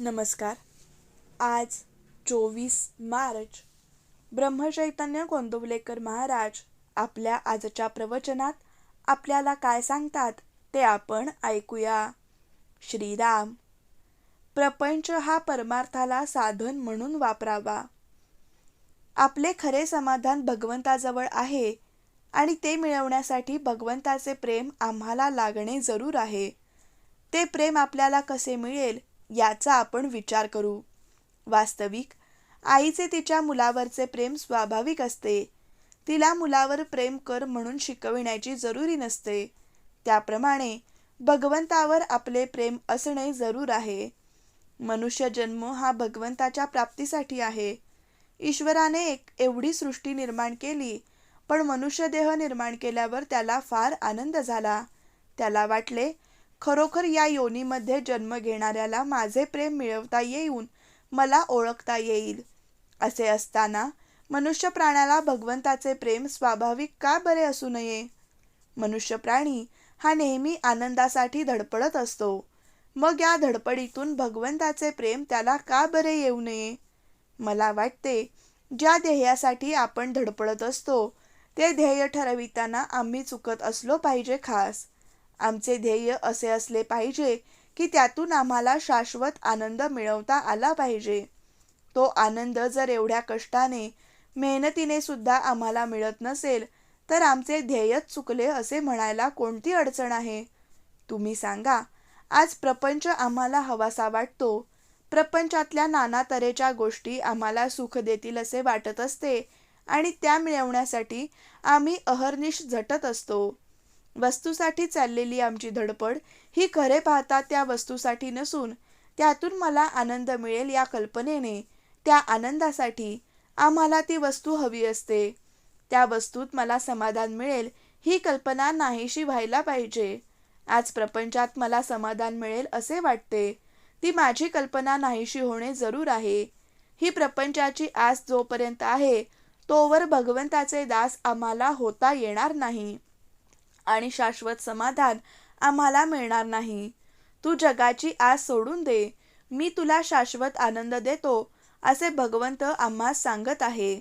नमस्कार. आज चोवीस मार्च ब्रह्मचैतन्य गोंदवलेकर महाराज आपल्या आजच्या प्रवचनात आपल्याला काय सांगतात ते आपण ऐकूया. श्रीराम प्रपंच हा परमार्थाला साधन म्हणून वापरावा. आपले खरे समाधान भगवंताजवळ आहे आणि ते मिळवण्यासाठी भगवंताचे प्रेम आम्हाला लागणे जरूर आहे. ते प्रेम आपल्याला कसे मिळेल याचा आपण विचार करू. वास्तविक आईचे तिच्या मुलावरचे प्रेम स्वाभाविक असते. तिला मुलावर प्रेम कर म्हणून शिकविण्याची जरुरी नसते. त्याप्रमाणे भगवंतावर आपले प्रेम असणे जरूर आहे. मनुष्य जन्म हा भगवंताच्या प्राप्तीसाठी आहे. ईश्वराने एक एवढी सृष्टी निर्माण केली पण मनुष्यदेह निर्माण केल्यावर त्याला फार आनंद झाला. त्याला वाटले खरोखर या योनीमध्ये जन्म घेणाऱ्याला माझे प्रेम मिळवता येऊन मला ओळखता येईल असे असताना मनुष्य प्राण्याला भगवंताचे प्रेम स्वाभाविक का बरे असू नये? मनुष्य प्राणी हा नेहमी आनंदासाठी धडपडत असतो. मग या धडपडीतून भगवंताचे प्रेम त्याला का बरे येऊ नये? मला वाटते ज्या ध्येयासाठी आपण धडपडत असतो ते ध्येय ठरविताना आम्ही चुकत असलो पाहिजे खास. आमचे ध्येय असे असले पाहिजे की त्यातून आम्हाला शाश्वत आनंद मिळवता आला पाहिजे. तो आनंद जर एवढ्या कष्टाने मेहनतीने सुद्धा आम्हाला मिळत नसेल तर आमचे ध्येयच चुकले असे म्हणायला कोणती अडचण आहे? तुम्ही सांगा आज प्रपंच आम्हाला हवासा वाटतो. प्रपंचातल्या नाना तऱ्हेच्या गोष्टी आम्हाला सुख देतील असे वाटत असते आणि त्या मिळवण्यासाठी आम्ही अहर्निश झटत असतो. वस्तूसाठी चाललेली आमची धडपड ही खरे पाहता त्या वस्तूसाठी नसून त्यातून मला आनंद मिळेल या कल्पनेने. त्या आनंदासाठी आम्हाला ती वस्तू हवी असते. त्या वस्तूत मला समाधान मिळेल ही कल्पना नाहीशी व्हायला पाहिजे. आज प्रपंचात मला समाधान मिळेल असे वाटते. ती माझी कल्पना नाहीशी होणे जरूर आहे. ही प्रपंचाची आस जोपर्यंत आहे तोवर भगवंताचे दास आम्हाला होता येणार नाही. आणि शाश्वत समाधान आम्हाला मिळणार नाही. तू जगाची आस सोडून दे. मी तुला शाश्वत आनंद देतो असे भगवंत आम्हा सांगत आहे.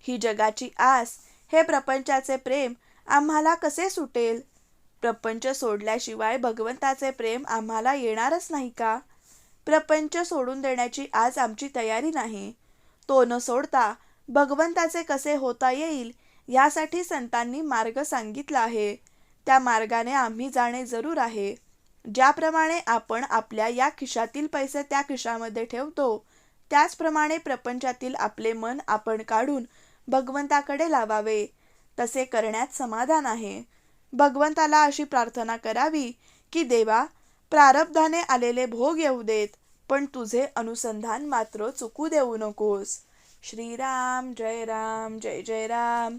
ही जगाची आस हे प्रपंचाचे प्रेम आम्हाला कसे सुटेल? प्रपंच सोडल्याशिवाय भगवंताचे प्रेम आम्हाला येणारच नाही का? प्रपंच सोडून देण्याची आज आमची तयारी नाही. तो न सोडता भगवंताचे कसे होता येईल यासाठी संतांनी मार्ग सांगितला आहे. त्या मार्गाने आम्ही जाणे जरूर आहे. ज्याप्रमाणे आपण आपल्या या खिशातील पैसे त्या खिशामध्ये ठेवतो त्याचप्रमाणे प्रपंचातील आपले मन आपण काढून भगवंताकडे लावावे. तसे करण्यात समाधान आहे. भगवंताला अशी प्रार्थना करावी की देवा प्रारब्धाने आलेले भोग येऊ देत पण तुझे अनुसंधान मात्र चुकू देऊ नकोस. श्रीराम जय राम जय जय राम.